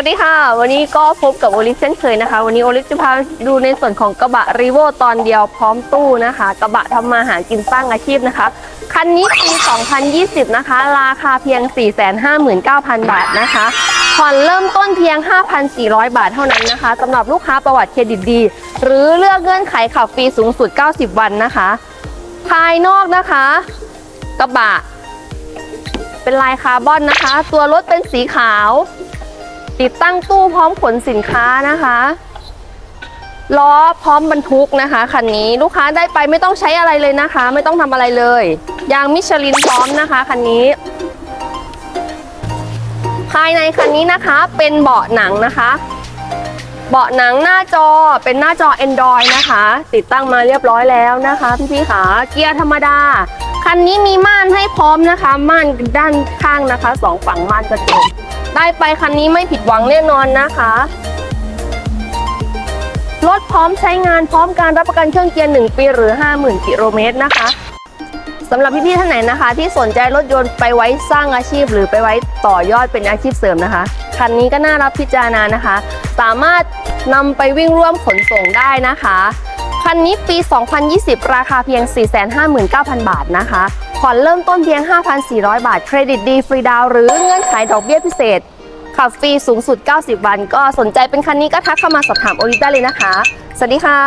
วัสดีค่ะ วันนี้ก็พบกับโอลิฟเช่นเคยนะคะ วันนี้โอลิฟจะพาดูในส่วนของกระบะรีโวตอนเดียวพร้อมตู้นะคะ กระบะทำมาหากินสร้างอาชีพนะคะ คันนี้ปี 2020 นะคะ ราคาเพียง 459,000 บาทนะคะผ่อนเริ่มต้นเพียง 5,400 บาทเท่านั้นนะคะสำหรับลูกค้าประวัติเครดิตดี หรือเลือกเงื่อนไขขับฟรีสูงสุด 90 วันนะคะ ภายนอกนะคะ กระบะ เป็นลายคาร์บอนนะคะ ตัวรถเป็นสีขาว ติดตั้งตู้พร้อมขนสินค้านะคะล้อพร้อมบรรทุกนะคะคันนี้ลูกค้าได้ไปไม่ต้องใช้อะไรเลยนะคะ ไม่ต้องทำอะไรเลยยางมิชลินพร้อมนะคะคันนี้ ภายในคันนี้นะคะเป็นเบาะหนังนะคะ เบาะหนังหน้าจอเป็นหน้าจอ Android นะคะ ติดตั้งมาเรียบร้อยแล้วนะคะพี่ๆขาเกียร์ธรรมดา คันนี้มีม่านให้พร้อมนะคะ ม่านด้านข้างนะคะสองฝั่งม่านกระจก ได้ไปคันนี้ไม่ผิดหวังแน่นอนนะคะ รถพร้อมใช้งานพร้อมการรับประกันเครื่องเกียร์ 1 ปีหรือ 50,000 กิโลเมตรนะคะสำหรับพี่ๆท่านไหนนะคะ ที่สนใจรถยนต์ไปไว้สร้างอาชีพ หรือไปไว้ต่อยอดเป็นอาชีพเสริมนะคะ คันนี้ก็น่ารับพิจารณานะคะ สามารถนำไปวิ่งร่วมขนส่งได้นะคะ คันนี้ปี 2020 ราคาเพียง 459,000 บาทนะคะ ผ่อนเริ่มต้นเพียง 5,400 บาท เครดิตดีฟรีดาวหรือเงื่อนไขดอกเบี้ยพิเศษขับฟรีสูงสุด 90 วัน ก็สนใจเป็นคันนี้ก็ทักเข้ามาสอบถามโอลิฟได้เลยนะคะ สวัสดีค่ะ